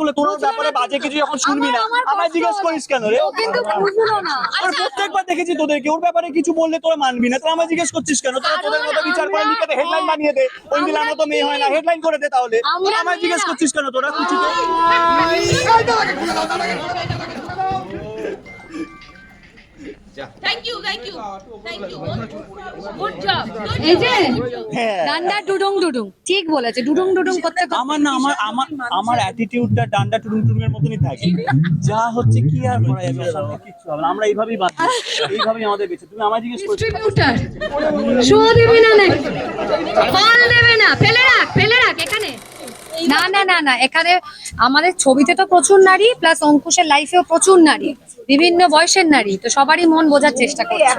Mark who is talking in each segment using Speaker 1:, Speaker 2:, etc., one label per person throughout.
Speaker 1: বলে তোর ব্যাপারে বাজে কিছু যখন শুনবি না আমায় জিজ্ঞেস করিস কেন রে
Speaker 2: কিন্তু বুঝলো না
Speaker 1: আর প্রত্যেকবার দেখেছি তোদেরকে ওর ব্যাপারে কিছু বললে তোরা মানবি না তোরা আমায় জিজ্ঞেস করছিস কেন তোরা তোদের মতো বিচার করে লিখে হেডলাইন বানিয়ে দে ওই দিন
Speaker 2: আমার
Speaker 1: তো মেয়ে হয় না হেডলাইন করে দে তাহলে আমায় জিজ্ঞেস করছিস কেন তোরা কিছু তো
Speaker 2: এই যে ডান্ডা ডুডুং ডুডুং ঠিক বলেছে ডুডুং ডুডুং করতে করতে-
Speaker 1: আমার না আমার আমার আমার অ্যাটিটিউডটা ডান্ডা টুডুং টুডুং এর মতনই থাকে। যা হচ্ছে কি আর করা যাবে? সামনে কিচ্ছু হবে না। আমরা এইভাবেই বাঁচি এইভাবেই আমাদের বেঁচে। তুমি আমায় জিজ্ঞেস করছ?
Speaker 2: ডিস্ট্রিবিউটার শো দিবি না নাকি? ফল দেবে না। ফেলে রাখ ফেলে রাখ এখানে। না না না না এখানে আমাদের ছবিতে তো প্রচুর নারী প্লাস অঙ্কুশের লাইফেও প্রচুর নারী বিভিন্ন বয়সের নারী তো সবারই মন বোঝার চেষ্টা করছে।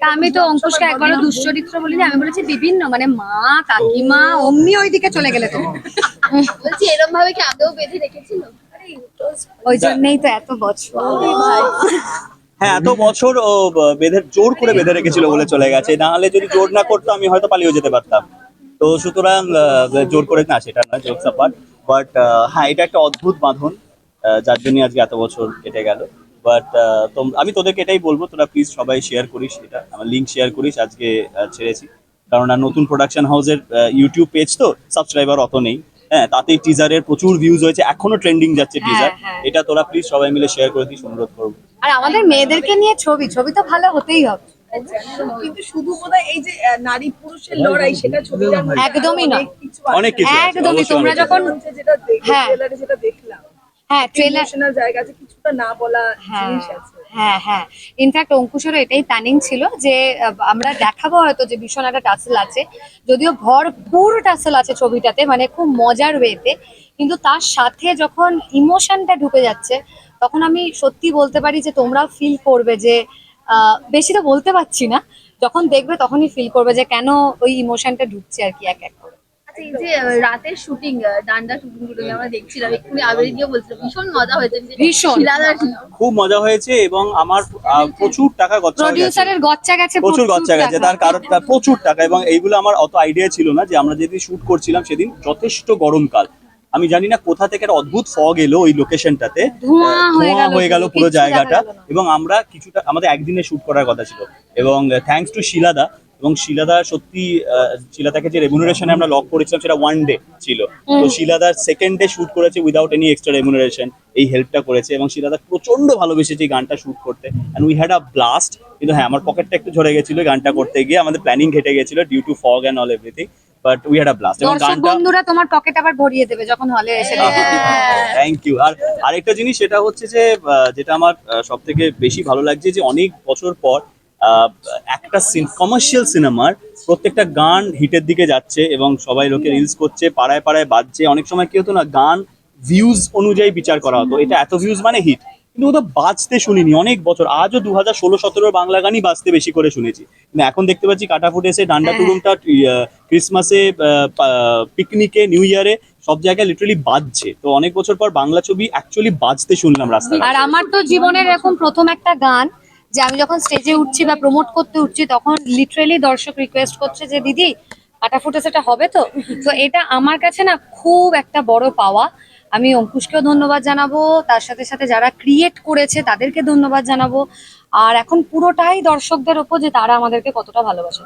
Speaker 2: তা আমি তো অঙ্কুশকে একবারও দুশ্চরিত্র বলিনি আমি বলেছি বিভিন্ন মানে মা কাকিমা অমনি ওইদিকে চলে গেলে তো।
Speaker 3: বলছি এরকম ভাবে কি আগেও বেঁধে রেখেছিল?
Speaker 2: ওই জন্যই তো এত বছর।
Speaker 1: হ্যাঁ এত বছর ও বেঁধে জোর করে বেঁধে রেখেছিল বলে চলে গেছে। না হলে যদি জোর না করতো আমি হয়তো পালিয়ে যেতে পারতাম। তো সুতরাং জোর করে না সেটা না জোকস অ্যাপার্ট বাট হ্যাঁ এটা একটা অদ্ভুত বাঁধন যার জন্য আজকে এত বছর কেটে গেল। বাট তো আমি তোদেরকে এটাই বলব তোরা প্লিজ সবাই শেয়ার করিস এটা আমার লিঙ্ক শেয়ার করিস আজকে ছেড়েছি। কারণ আর নতুন প্রোডাকশন হাউসের ইউটিউব পেজ তো সাবস্ক্রাইবার অত নেই। হ্যাঁ তাতেই টিজারের প্রচুর ভিউজ হয়েছে এখনও ট্রেন্ডিং যাচ্ছে টিজার
Speaker 2: হ্যাঁ।
Speaker 1: এটা তোরা প্লিজ সবাই মিলে শেয়ার করে দিস অনুরোধ করব।
Speaker 2: আর আমাদের মেয়েদেরকে নিয়ে ছবি ছবি তো ভালো হতেই হবে।
Speaker 4: কিন্তু শুধু বোধহয় এই যে নারী পুরুষের লড়াই সেটা
Speaker 2: একদমই না।
Speaker 4: অনেক কিছু আছে।
Speaker 1: অনেক কিছু আছে,
Speaker 2: একদমই তোমরা যখন
Speaker 4: যেটা
Speaker 2: হ্যাঁ।
Speaker 4: যেটা দেখলাম
Speaker 2: হ্যাঁ ট্রেলার
Speaker 4: জায়গা আছে কিছুটা না বলা
Speaker 2: হ্যাঁ
Speaker 4: জিনিস আছে
Speaker 2: হ্যাঁ হ্যাঁ ইনফ্যাক্ট অঙ্কুশেরও এটাই প্ল্যানিং ছিল যে আমরা দেখাবো হয়তো যে ভীষণ একটা টাসেল আছে যদিও ভরপুর টাসেল আছে ছবিটাতে মানে খুব মজার ওয়েতে কিন্তু তার সাথে যখন ইমোশনটা ঢুকে যাচ্ছে তখন আমি সত্যি বলতে পারি যে তোমরাও ফিল করবে যে আহ, বেশি তো বলতে পারছি না। যখন দেখবে তখনই ফিল করবে যে কেন ওই ইমোশনটা ঢুকছে আর কি এক এক করে।
Speaker 3: আচ্ছা এই যে আহ, রাতের শুটিং ডান্ডা শুটিং টুটিং আমরা দেখছিলাম এক্ষুনি আবেরি দিয়ে বলছিল ভীষণ মজা হয়েছে
Speaker 2: ভীষণ।
Speaker 1: খুব মজা হয়েছে এবং আমার আহ, প্রচুর টাকা
Speaker 2: গচ্চা গেছে।
Speaker 1: প্রচুর গচ্ছা গেছে তার কারণ তার প্রচুর টাকা এবং এইগুলো আমার অত আইডিয়া ছিল না যে আমরা যেদিন শুট করছিলাম সেদিন যথেষ্ট গরমকাল। আমি জানি না কোথা থেকে একটা অদ্ভুত ফগ এলো ওই লোকেশনটাতে
Speaker 2: ধোঁয়া হয়ে
Speaker 1: ধোঁয়া
Speaker 2: গেল পুরো,
Speaker 1: জায়গাটা। এবং আমরা কিছুটা আমাদের একদিনে শুট করার কথা ছিল। এবং থ্যাঙ্কস টু শিলাদা এবং শিলাদা সত্যি শিলাদাকে যে রেমুনারেশনে আমরা লক করেছিলাম সেটা ওয়ান ডে ছিল। তো শিলাদার সেকেন্ড ডে শুট করেছে উইদাউট এনি এক্সট্রা রেমুনারেশন এই হেল্পটা করেছে। এবং শিলাদা প্রচণ্ড ভালোবেসেছে এই গানটা শুট করতে। And we had a blast কিন্তু হ্যাঁ আমার পকেটটা একটু ঝরে গেছিল গানটা করতে গিয়ে। আমাদের প্ল্যানিং ঘেটে গেছিল due to fog and all everything but we had a blast এবং গানটা
Speaker 2: বন্ধুরা তোমার পকেট আবার ভরিয়ে দেবে যখন হলে এসে
Speaker 1: থ্যাংক ইউ আর আরেকটা জিনিস সেটা হচ্ছে যে যেটা আমার সব থেকে বেশি ভালো লাগছে যে অনেক বছর পর আহ, একটা কমার্শিয়াল সিনেমার প্রত্যেকটা গান হিটের দিকে যাচ্ছে এবং সবাই লোকে রিলস করছে পাড়ায় পাড়ায় বাজছে। অনেক সময় কি হতো না গান ভিউজ অনুযায়ী বিচার করা হতো। এটা এত ভিউজ মানে হিট কিন্তু ও তো বাজতে শুনিনি অনেক বছর। আজও দু হাজার ষোলো সতেরোর বাংলা গানই বাজতে বেশি করে শুনেছি। কিন্তু এখন দেখতে পাচ্ছি কাটাফুট এসে ডান্ডা টুরুমটা আহ, ক্রিসমাসে পিকনিকে নিউ ইয়ারে সব জায়গায় লিটারালি বাজছে। তো অনেক বছর পর বাংলা ছবি অ্যাকচুয়ালি বাজতে শুনলাম রাস্তায়
Speaker 2: আর আমার তো জীবনের এরকম প্রথম একটা গান যে আমি যখন স্টেজে উঠছি বা প্রমোট করতে উঠছি তখন লিটারেলি দর্শক রিকোয়েস্ট করছে যে দিদি কাটা ফুটে সেটা হবে তো? তো এটা আমার কাছে না খুব একটা বড় পাওয়া। আমি অঙ্কুশকেও ধন্যবাদ জানাব, তার সাথে সাথে যারা ক্রিয়েট করেছে তাদেরকে ধন্যবাদ জানাব। আর এখন পুরোটাই দর্শকদের ওপর যে তারা আমাদেরকে কতটা ভালোবাসে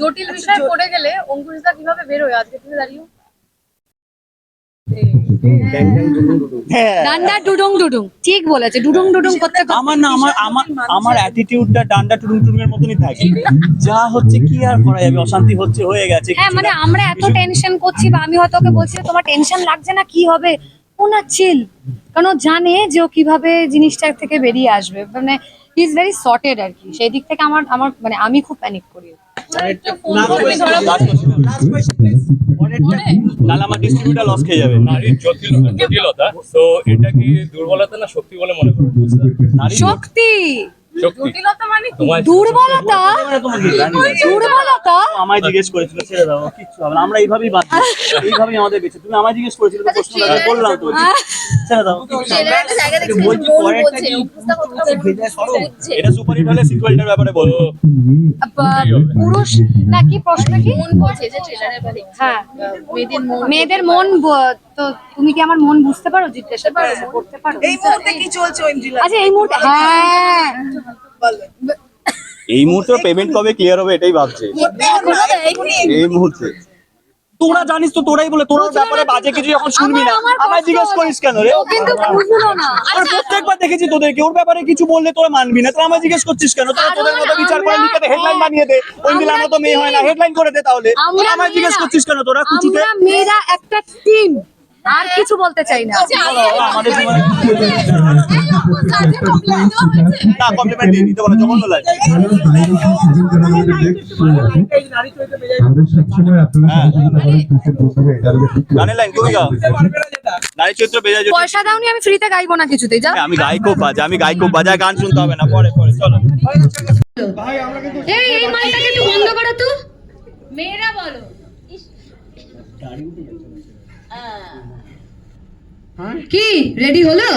Speaker 3: জটিল বিষয় পড়ে গেলে অঙ্কুশদা কীভাবে বেরোয়? আজকে তুমি দাঁড়িয়ে
Speaker 2: ডান্ডা ডুডুং ডুডুং। ঠিক বলেছে ডুডুং ডুডুং করতে
Speaker 1: আমার না আমার আমার আমার অ্যাটিটিউডটা ডান্ডা টুডুং টুডুং এর মতনই থাকে। যা হচ্ছে কি আর করা যাবে? অশান্তি হচ্ছে হয়ে গেছে
Speaker 2: হ্যাঁ মানে আমরা এত টেনশন করছি বা আমি হয়তো ওকে বলছি তোমার টেনশন লাগছে না? কি হবে? ও না চিল কারণ ও জানে যে ও কীভাবে জিনিসটা থেকে বেরিয়ে আসবে। মানে ইজ ভেরি সর্টেড আর কি। সেই দিক থেকে আমার আমার মানে আমি খুব প্যানিক করি।
Speaker 1: আমার ডিস্ট্রিবিউটার লস খেয়ে যাবে।
Speaker 5: নারীর জটিলতা। তো এটা কি দুর্বলতা না শক্তি বলে মনে করো
Speaker 1: নারী
Speaker 2: শক্তি।
Speaker 5: শক্তি।
Speaker 3: জটিলতা মানে
Speaker 2: দুর্বলতা। দুর্বলতা?
Speaker 1: আমায় জিজ্ঞেস করেছিল ছেড়ে দাও কিচ্ছু হবে না। আমরা এইভাবেই বাঁচি এইভাবেই আমাদের বেঁচে তুমি আমায় জিজ্ঞেস করেছিলে প্রশ্ন বললাম তো ছেড়ে দাও। এটা সুপার হিট হলে সিকুয়েলটার ব্যাপারে
Speaker 2: পুরুষ না কি প্রশ্ন কি?
Speaker 3: মন বলছে যে ট্রেলারে
Speaker 2: হ্যাঁ।
Speaker 3: মেয়েদের মন
Speaker 2: মেয়েদের মন তো তুমি কি আমার মন বুঝতে পারো? জিজ্ঞাসা করতে পারো?
Speaker 4: এই মুহূর্তে কি চলছে ঐন্দ্রিলা?
Speaker 2: আচ্ছা এই মুহূর্তে হ্যাঁ।
Speaker 1: এই মুহূর্তে পেমেন্ট কবে ক্লিয়ার হবে এটাই ভাবছে। এই মুহূর্তে। তোরা জানিস তো তোরাই বলে তোরা ব্যাপারে বাজে কিছু যখন শুনবি না। আমায় জিজ্ঞেস করিস কেন রে? আর প্রত্যেকবার দেখেছি তোদেরকে ওর ব্যাপারে কিছু বললে তোরা মানবি না। তোরা আমায় জিজ্ঞেস করছিস কেন? তোরা তোদের মতো বিচার করে লিখে হেডলাইন বানিয়ে দে।
Speaker 2: আমরা
Speaker 1: মতো মেয়ে হয় না। হেডলাইন করে দে তাহলে। আমায় জিজ্ঞেস করছিস কেন তোরা কুচুতে?
Speaker 2: আমরা মেয়েরা একটা টিম আর কিছু বলতে চাই না।
Speaker 1: আমাদের জীবনে
Speaker 2: পয়সা আমি ফ্রিতে গাইবো না কিছুতেই যা
Speaker 1: আমি গায়ক বাজা আমি গায়ক বাজা গান শুনতে হবে না পরে পরে চলো
Speaker 2: কি? রেডি হলো?